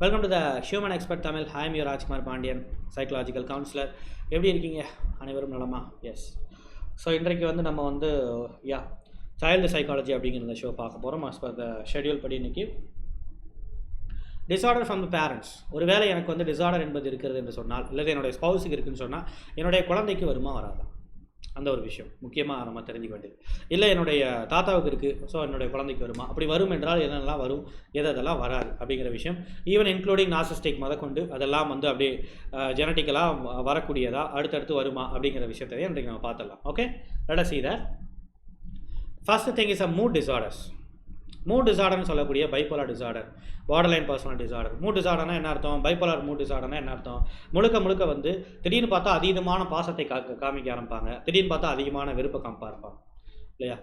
Welcome to the human expert Tamil hi you Rajkumar Pandian psychological counsellor எப்படி இருக்கீங்க? அனைவரும் நலமா? எஸ் ஸோ இன்றைக்கு வந்து நம்ம வந்து யா சைல்டு சைக்காலஜி அப்படிங்கிற இந்த ஷோ பார்க்க போகிறோம் அஸ் பர் த ஷெட்யூல் படி இன்றைக்கி டிஸார்டர் ஃப்ரம் த பேரண்ட்ஸ் ஒருவேளை எனக்கு வந்து டிஸார்டர் என்பது இருக்கிறது என்று சொன்னால் இல்லை என்னுடைய ஸ்பௌஸுக்கு இருக்குன்னு சொன்னால் என்னுடைய குழந்தைக்கு வருமா வராதா? அந்த ஒரு விஷயம். முக்கியமாக நம்ம தெரிஞ்சுக்க வேண்டியது. இல்லை என்னுடைய தாத்தாவுக்கு இருக்குது ஸோ என்னுடைய குழந்தைக்கு வருமா? அப்படி வரும் என்றால் என்னெல்லாம் வரும்? எது அதெல்லாம் வராது அப்படிங்கிற விஷயம். ஈவன் இன்க்ளூடிங் நாசிஸ்டிக் முதற்கொண்டு அதெல்லாம் வந்து அப்படியே ஜெனட்டிக்கலாக வரக்கூடியதா அடுத்தடுத்து வருமா? அப்படிங்கிற விஷயத்தையும் இன்றைக்கு நம்ம பார்த்துடலாம். Okay let us see that. First thing is a mood disorders mood டிசார்டர்னு சொல்லக்கூடிய bipolar disorder borderline personal disorder mood டிசார்டர்னா என்ன அர்த்தம்? பைப்போலார் மூட் டிசார்டர்னா என்ன அர்த்தம்? முழுக்க முழுக்க வந்து திடீர்னு பார்த்தா அதீதமான பாசத்தை கா காமிக்க ஆரம்பிப்பாங்க. திடீர்னு பார்த்தா அதிகமான விருப்ப காமிப்பாக இருப்பாங்க. இல்லையா?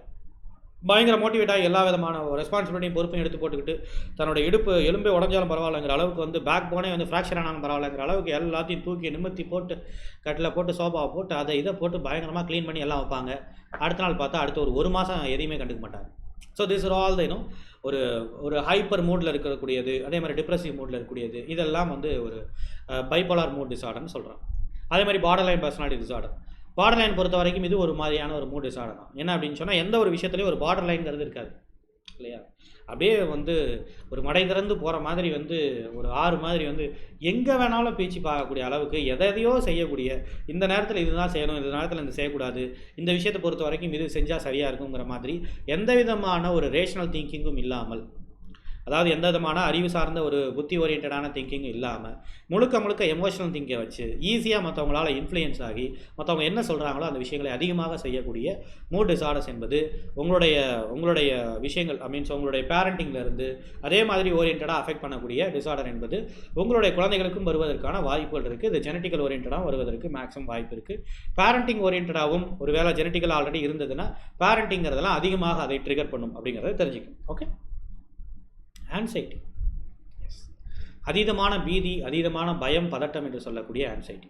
பயங்கர மோட்டிவேட்டாக எல்லா விதமான ரெஸ்பான்சிபிலிட்டியும் பொறுப்பையும் எடுத்து போட்டுக்கிட்டு தன்னோட இடுப்பு எலும்பே உடஞ்சாலும் பரவாயில்லைங்கிற அளவுக்கு வந்து பேக் போனே வந்து ஃப்ராக்சர் ஆனாலும் பரவாயில்லைங்கிற அளவுக்கு எல்லாத்தையும் தூக்கி நிமித்தி போட்டு கட்டில் போட்டு சோஃபாவை போட்டு அதை இதை போட்டு பயங்கரமாக க்ளீன் பண்ணி எல்லாம் வைப்பாங்க. அடுத்த நாள் பார்த்தா அடுத்த ஒரு ஒரு மாதம் எதையுமே கண்டுக்க மாட்டாங்க. ஸோ திஸ் ஆர் ஆல் இன்னும் ஒரு ஒரு ஹைப்பர் மூடில் இருக்கக்கூடியது அதே மாதிரி டிப்ரெசிவ் மூடில் இருக்கக்கூடியது இதெல்லாம் வந்து ஒரு பைப்போலார் மூட் டிசார்டர்னு சொல்கிறோம் அதே மாதிரி borderline personality disorder border line பொறுத்த வரைக்கும் இது ஒரு மாதிரியான ஒரு மூட் டிசார்டர் தான். என்ன அப்படின்னு சொன்னால் எந்த ஒரு விஷயத்துலையும் ஒரு பார்டர் லைன்ங்கிறது இருக்காது. இல்லையா? அப்படியே வந்து ஒரு மடை திறந்து போகிற மாதிரி வந்து ஒரு ஆறு மாதிரி வந்து எங்கே வேணாலும் பேச்சு பார்க்கக்கூடிய அளவுக்கு எதையோ செய்யக்கூடிய இந்த நேரத்தில் இதுதான் செய்யணும் இந்த நேரத்தில் இந்த செய்யக்கூடாது இந்த விஷயத்தை பொறுத்த வரைக்கும் இது செஞ்சால் சரியாக இருக்குங்கிற மாதிரி எந்த விதமான ஒரு ரேஷனல் திங்கிங்கும் இல்லாமல் அதாவது எந்த விதமான அறிவு சார்ந்த ஒரு புத்தி ஓரியன்டான திங்கிங் இல்லாமல் முழுக்க முழுக்க எமோஷனல் திங்கை வச்சு ஈஸியாக மற்றவங்களால் இன்ஃப்ளூயன்ஸ் ஆகி மற்றவங்க என்ன சொல்கிறாங்களோ அந்த விஷயங்களை அதிகமாக செய்யக்கூடிய மூட் டிசார்டர்ஸ் என்பது உங்களுடைய உங்களுடைய விஷயங்கள் ஐ மீன்ஸ் உங்களுடைய parentingல அதே மாதிரி ஓரியன்டாக அஃபெக்ட் பண்ணக்கூடிய டிசார்டர் என்பது உங்களுடைய குழந்தைகளுக்கும் வருவதற்கான வாய்ப்புகள் இருக்குது இது ஜெனட்டிக்கல் ஓரியன்டாக வருவதற்கு மேக்ஸிமம் வாய்ப்பு இருக்குது பேரண்டிங் ஓரியன்டாகவும் ஒரு வேளை ஜெனட்டிக்கல் ஆல்ரெடி இருந்ததுன்னா பேரண்டிங்கிறதெல்லாம் அதிகமாக அதை ட்ரிகர் பண்ணும் அப்படிங்கிறத தெரிஞ்சுக்கணும். ஓகே ஆன்சைட்டி அதீதமான பீதி அதீதமான பயம் பதட்டம் என்று சொல்லக்கூடிய ஆன்சைட்டி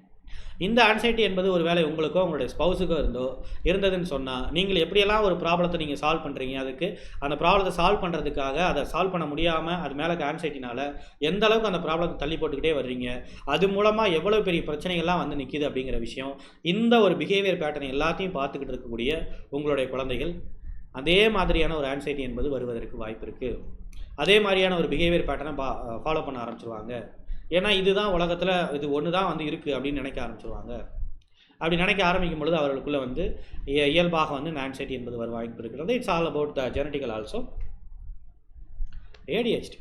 இந்த ஆன்சைட்டி என்பது ஒரு வேளை உங்களுக்கோ உங்களுடைய ஸ்பௌஸுக்கோ இருந்தோ இருந்ததுன்னு சொன்னால் நீங்கள் எப்படியெல்லாம் ஒரு ப்ராப்ளத்தை நீங்கள் சால்வ் பண்ணுறீங்க அதுக்கு அந்த ப்ராப்ளத்தை சால்வ் பண்ணுறதுக்காக அதை சால்வ் பண்ண முடியாமல் அது மேலே ஆன்சைட்டினால எந்த அளவுக்கு அந்த ப்ராப்ளத்தை தள்ளி போட்டுக்கிட்டே வர்றீங்க அது மூலமாக எவ்வளோ பெரிய பிரச்சனைகள்லாம் வந்து நிற்கிது அப்படிங்கிற விஷயம் இந்த ஒரு பிஹேவியர் பேட்டர்ன் எல்லாத்தையும் பார்த்துக்கிட்டு இருக்கக்கூடிய உங்களுடைய குழந்தைகள் அதே மாதிரியான ஒரு ஆன்சைட்டி என்பது வருவதற்கு வாய்ப்பு இருக்குது அதே மாதிரியான ஒரு பிஹேவியர் பேட்டர்னை பா ஃபாலோ பண்ண ஆரம்பிச்சிருவாங்க. ஏன்னா இதுதான் உலகத்தில் இது ஒன்று தான் வந்து இருக்குது அப்படின்னு நினைக்க ஆரம்பிச்சிருவாங்க. அப்படி நினைக்க ஆரம்பிக்கும் பொழுது அவர்களுக்குள்ளே வந்து இயல்பாக வந்து ஆன்சைட்டி என்பது வர வாய்ப்பு இருக்கிறது. It's all about the genetical also ADHD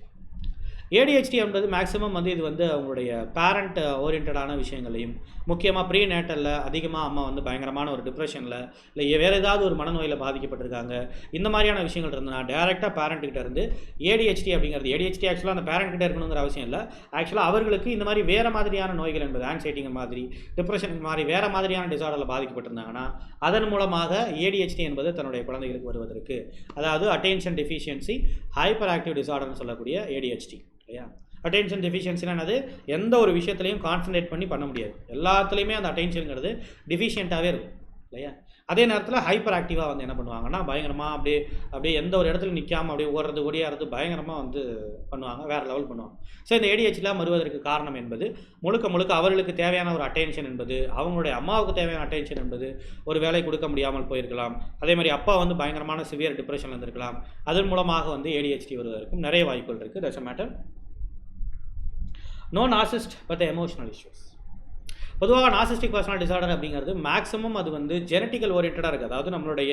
ADHD என்பது மேக்ஸிமம் வந்து இது வந்து அவங்களுடைய பேரண்ட் ஓரியன்டான விஷயங்களையும் முக்கியமாக ப்ரீ நேட்டலில் அதிகமாக அம்மா வந்து பயங்கரமான ஒரு டிப்ரெஷனில் இல்லை வேறு ஏதாவது ஒரு மனநோயில் பாதிக்கப்பட்டிருக்காங்க இந்த மாதிரியான விஷயங்கள் இருந்ததுன்னா டேரெக்டாக பேரண்ட்டுக்கிட்ட இருந்து ஏடிஹெச்டி அப்படிங்கிறது ஏடிஹெச்டி ஆக்சுவலாக அந்த parent கிட்ட இருக்கணுங்கிற அவசியம் இல்லை. ஆக்சுவலாக அவர்களுக்கு இந்த மாதிரி வேறு மாதிரியான நோய்கள் என்பது ஆன்சைட்டிங்க மாதிரி டிப்ரெஷன் மாதிரி வேறு மாதிரியான டிசார்டரில் பாதிக்கப்பட்டிருந்தாங்கன்னா அதன் மூலமாக ஏடிஹெச்டி என்பது தன்னுடைய குழந்தைகளுக்கு வருவதற்கு அதாவது அட்டென்ஷன் டெஃபிஷியன்சி ஹைப்பர் ஆக்டிவ் டிசார்டர்னு சொல்லக்கூடிய ஏடிஹெச்டி இல்லையா? அட்டென்ஷன் டெஃபிஷியன்சினா என்னது? எந்த ஒரு விஷயத்துலையும் கான்சன்ட்ரேட் பண்ணி பண்ண முடியாது. எல்லாத்துலேயுமே அந்த அட்டென்ஷனுங்கிறது டிஃபிஷியண்ட்டாகவே இருக்கும். இல்லையா? அதே நேரத்தில் ஹைப்பர் ஆக்டிவாக வந்து என்ன பண்ணுவாங்கன்னா பயங்கரமாக அப்படியே அப்படியே எந்த ஒரு இடத்துல நிற்காம அப்படியே ஓடுறது ஓடியாறது பயங்கரமாக வந்து பண்ணுவாங்க வேறு லெவல் பண்ணுவாங்க. ஸோ இந்த ஏடிஹெச்லாம் வருவதற்கு காரணம் என்பது முழுக்க முழுக்க அவர்களுக்கு தேவையான ஒரு அட்டென்ஷன் என்பது அவங்களுடைய அம்மாவுக்கு தேவையான அட்டென்ஷன் என்பது ஒரு வேலை கொடுக்க முடியாமல் போயிருக்கலாம். அதே மாதிரி அப்பா வந்து பயங்கரமான சிவியர் டிப்ரெஷன் இருந்திருக்கலாம். அதன் மூலமாக வந்து ஏடிஹெச்டி வருவதற்கும் நிறைய வாய்ப்புகள் இருக்குது that's matter no narcissist but emotional issues பொதுவாக நாசிஸ்டிக் பர்சனல் டிசார்டர் அப்படிங்கிறது மேக்ஸிமம் அது வந்து ஜெனட்டிக்கல் ஓரியன்டாக இருக்குது அதாவது நம்மளுடைய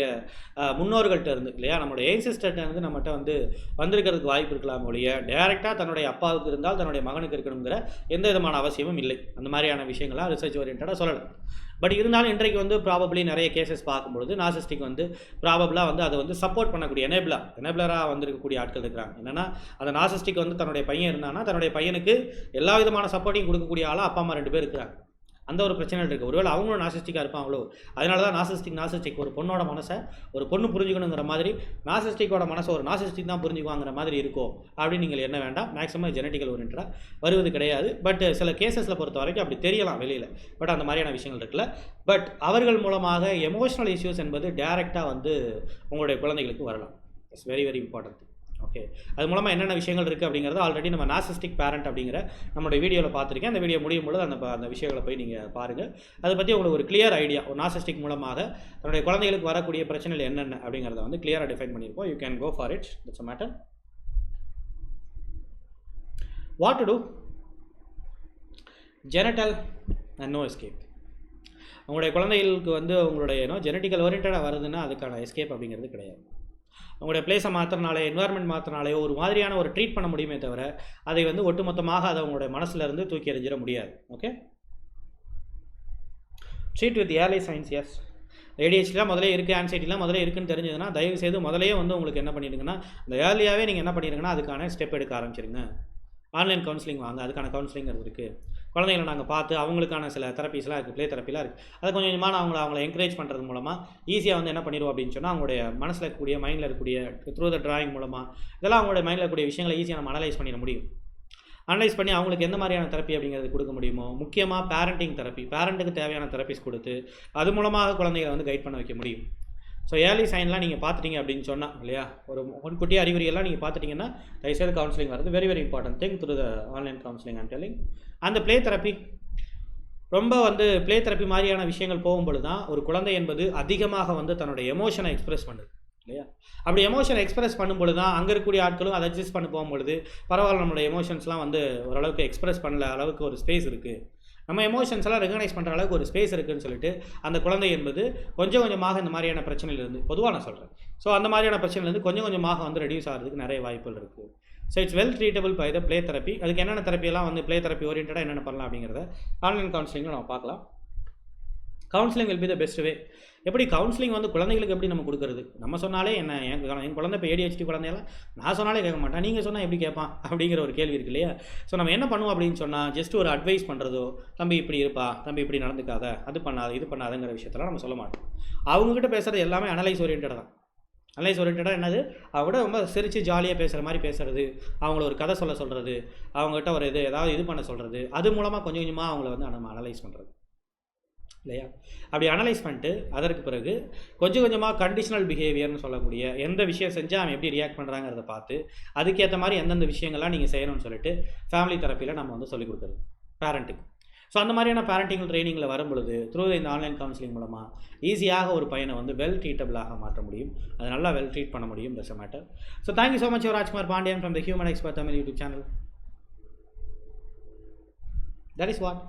முன்னோர்கள்ட்ட இருந்து இல்லையா? நம்மளுடைய ஏன்சிஸ்டர்ட்ட இருந்து நம்மகிட்ட வந்து வந்திருக்கிறதுக்கு வாய்ப்பு இருக்கலாம் ஒழிய டேரெக்டாக தன்னுடைய அப்பாவுக்கு இருந்தால் தன்னுடைய மகனுக்கு இருக்கணுங்கிற எந்த விதமான அவசியமும் இல்லை. அந்த மாதிரியான விஷயங்கள்லாம் ரிசர்ச் ஓரியன்டாக சொல்லலாம். பட் இருந்தாலும் இன்றைக்கு வந்து ப்ராபப்ளி நிறைய கேசஸ் பார்க்கும்பொழுது நாசிஸ்டிக் வந்து ப்ராபபிளாக வந்து அதை வந்து சப்போர்ட் பண்ணக்கூடிய எனேபிளாக எனேபிளராக வந்திருக்கக்கூடிய ஆட்கள் இருக்கிறாங்க. என்னென்னா அந்த நாசிஸ்டிக் வந்து தன்னுடைய பையன் இருந்தானா தன்னுடைய பையனுக்கு எல்லா விதமான சப்போர்ட்டையும் கொடுக்கக்கூடிய ஆளாக அப்பா அம்மா ரெண்டு பேர் இருக்கிறாங்க. அந்த ஒரு பிரச்சனைகள் இருக்குது ஒருவேளை அவங்களும் நாசிஸ்டிக்காக இருப்பாங்களோ? அதனால தான் நாசிஸ்டிக் நாசிஸ்டிக் ஒரு பொண்ணோட மனசை ஒரு பொண்ணு புரிஞ்சுக்கணுங்கிற மாதிரி நாசிஸ்டிக்கோட மனசை ஒரு நாசிஸ்டிக் தான் புரிஞ்சுக்குவாங்கிற மாதிரி இருக்கும் அப்படின்னு நீங்கள் என்ன வேண்டாம். மேக்ஸிமம் ஜெனட்டிக்கல் ஓரியன்டாக வருவது கிடையாது. பட் சில கேசஸில் பொறுத்த வரைக்கும் அப்படி தெரியலாம் வெளியில். பட் அந்த மாதிரியான விஷயங்கள் இருக்குல்ல. பட் அவர்கள் மூலமாக எமோஷனல் இஷ்யூஸ் என்பது டேரெக்டாக வந்து உங்களுடைய குழந்தைகளுக்கு வரலாம். It's very very important okay அது மூலமாக என்னென்ன விஷயங்கள் இருக்குது அப்படிங்கிறத ஆல்ரெடி நம்ம நாசிஸ்டிக் பேரண்ட் அப்படிங்கிற நம்மளுடைய வீடியோவில் பார்த்துருக்கேன். அந்த வீடியோ முடியும் பொழுது அந்த அந்த விஷயங்களை போய் நீங்கள் பாருங்கள் அதை பற்றி உங்களுக்கு ஒரு கிளியர் ஐடியா ஒரு நாசிஸ்டிக் மூலமாக தன்னுடைய குழந்தைகளுக்கு வரக்கூடிய பிரச்சனைகள் என்னென்ன அப்படிங்கிறத வந்து கிளியராக டிஃபைன் பண்ணியிருப்போம் you can go for it it's matter what to do genetic and no escape உங்களுடைய குழந்தைகளுக்கு வந்து உங்களுடைய ஏன்னோ ஜெனட்டிக்கல் ஓரியன்டாக வருதுன்னா அதுக்கான எஸ்கேப் அப்படிங்கிறது கிடையாது. உங்களுடைய பிளேஸை மாற்றினாலே என்வாயர்மெண்ட் மாற்றினாலே ஒரு மாதிரியான ஒரு ட்ரீட் பண்ண முடியுமே தவிர அதை வந்து ஒட்டுமொத்தமாக அதை உங்களுடைய மனசுல இருந்து தூக்கி எறிஞ்சிட முடியாது. Okay treat with early signs S ஏடிஹெச்லாம் முதல்ல இருக்குது ஆன்சைட்டிலாம் முதல்ல இருக்குன்னு தெரிஞ்சதுன்னா தயவுசெய்து முதலே வந்து உங்களுக்கு என்ன பண்ணிடுங்கன்னா இந்த ஏர்லியாகவே நீங்கள் என்ன பண்ணிடுங்கன்னா அதுக்கான ஸ்டெப் எடுக்க ஆரம்பிச்சிருங்க. ஆன்லைன் கவுன்சிலிங் வாங்க அதுக்கான கவுன்சிலிங் இருக்குது குழந்தைகளை நாங்கள் பார்த்து அவங்களுக்கான சில தெரப்பீஸ்லாம் இருக்குது ப்ளே தெரப்பிலாம் இருக்குது அதை கொஞ்சம் கொஞ்சமாக நான் அவங்கள அவங்கள என்கரேஜ் பண்ணுறது மூலமாக ஈஸியாக வந்து என்ன பண்ணிடுவோம் அப்படின்னு சொன்னால் அவங்களுடைய மனசில் இருக்கக்கூடிய மைண்டில் இருக்கக்கூடிய த்ரூ த டிராயிங் மூலமாக இதெல்லாம் அவங்களுடைய மைண்டில் இருக்கக்கூடிய விஷயங்களை ஈஸியாக நம்ம அனலைஸ் பண்ணிட முடியும். அனலைஸ் பண்ணி அவங்களுக்கு எந்த மாதிரியான தெரப்பி அப்படிங்கிறது கொடுக்க முடியுமோ முக்கியமாக பேரண்டிங் தெரப்பி பேரண்ட்டுக்கு தேவையான தெரப்பிஸ் கொடுத்து அது மூலமாக குழந்தைகளை வந்து கைட் பண்ண வைக்க முடியும். ஸோ ஏர்லி சைன்லாம் நீங்கள் பார்த்துட்டீங்க அப்படின்னு சொன்னால் இல்லையா? ஒரு முன்கூட்டிய அறிகுறியெல்லாம் நீங்கள் பார்த்துட்டிங்கன்னா தயவுசெய்து கவுன்சிலிங் வருது very very important thing through the online counselling and telling அந்த ப்ளே தெரப்பி ரொம்ப வந்து ப்ளே தெரப்பி மாதிரியான விஷயங்கள் போகும்பொழுது தான் ஒரு குழந்தை என்பது அதிகமாக வந்து தன்னோட எமோஷனை எக்ஸ்பிரஸ் பண்ணுது இல்லையா? அப்படி எமோஷனை எக்ஸ்பிரஸ் பண்ணும்பொழுது தான் அங்கே இருக்கக்கூடிய ஆட்களும் அதை அட்ஜஸ்ட் பண்ண போகும்பொழுது பரவாயில்ல நம்மளோட எமோஷன்ஸ்லாம் வந்து ஓரளவுக்கு எக்ஸ்பிரஸ் பண்ணல அளவுக்கு ஒரு ஸ்பேஸ் இருக்குது நம்ம எமோஷன்ஸ் எல்லாம் ரெகனைஸ் பண்ணுற அளவுக்கு ஒரு ஸ்பேஸ் இருக்குன்னு சொல்லிட்டு அந்த குழந்தை என்பது கொஞ்சம் கொஞ்சமாக இந்த மாதிரியான பிரச்சனையிலேருந்து பொதுவாக நான் சொல்கிறேன் ஸோ அந்த மாதிரியான பிரச்சனையிலேருந்து கொஞ்சம் கொஞ்சமாக வந்து ரெடியூஸ் ஆகிறதுக்கு நிறைய வாய்ப்புகள் இருக்குது so it's well treatable by the play therapy அதுக்கு என்னென்ன தெரப்பியெல்லாம் வந்து ப்ளே தெரப்பி ஓரியன்டாக என்னென்ன பண்ணலாம் அப்படிங்கிறத ஆன்லைன் கவுன்சிலிங்கில் நம்ம பார்க்கலாம். Counselling will be the best way எப்படி கவுன்சிலிங் வந்து குழந்தைகளுக்கு எப்படி நம்ம கொடுக்குறது? நம்ம சொன்னாலே என்ன என் குழந்தை- என் குழந்தை இப்போ ஏடிஹெச்டி குழந்தையெல்லாம் நான் சொன்னாலே கேட்க மாட்டேன். நீங்கள் சொன்னால் எப்படி கேட்பான்? அப்படிங்கிற ஒரு கேள்வி இருக்கு இல்லையா? ஸோ நம்ம என்ன பண்ணுவோம் அப்படின்னு சொன்னால் ஜஸ்ட் ஒரு அட்வைஸ் பண்ணுறதோ தம்பி இப்படி இருப்பா தம்பி இப்படி நடந்துக்காத அது பண்ணாத இது பண்ணாதங்கிற விஷயத்தெல்லாம் நம்ம சொல்ல மாட்டோம். அவங்ககிட்ட பேசுகிறது எல்லாமே அனலைஸ் ஓரியன்டாக தான். அனலைஸ் ஓரியன்டாக என்னது? அவங்ககிட்ட ரொம்ப சிரித்து ஜாலியாக பேசுகிற மாதிரி பேசுறது அவங்கள ஒரு கதை சொல்ல சொல்கிறது அவங்ககிட்ட ஒரு இது ஏதாவது இது பண்ண சொல்கிறது அது மூலமாக கொஞ்சம் கொஞ்சமாக அவங்கள வந்து நம்ம அனலைஸ் பண்ணுறது இல்லையா? அப்படி அனலைஸ் பண்ணிட்டு அதற்கு பிறகு கொஞ்சம் கொஞ்சமாக கண்டிஷனல் பிஹேவியர்னு சொல்லக்கூடிய எந்த விஷயம் செஞ்சால் அவன் எப்படி ரியாக்ட் பண்ணுறாங்கிறத பார்த்து அதுக்கேற்ற மாதிரி எந்தெந்த விஷயங்கள்லாம் நீங்கள் செய்யணும்னு சொல்லிட்டு ஃபேமிலி தெரப்பியில் நம்ம வந்து சொல்லிக் கொடுக்குறது பேரண்ட்டுக்கு ஸோ அந்த மாதிரியான பேரண்டிங் ட்ரைனிங்கில் வரும்பொழுது த்ரூ இந்த ஆன்லைன் கவுன்சிலிங் மூலமாக ஈஸியாக ஒரு பையனை வந்து வெல் ட்ரீட்டபிளாக மாற்ற முடியும். அது நல்லா வெல் ட்ரீட் பண்ண முடியும் that's matter so thank you so much Rajkumar Pandian from the human expert Tamil YouTube channel that is what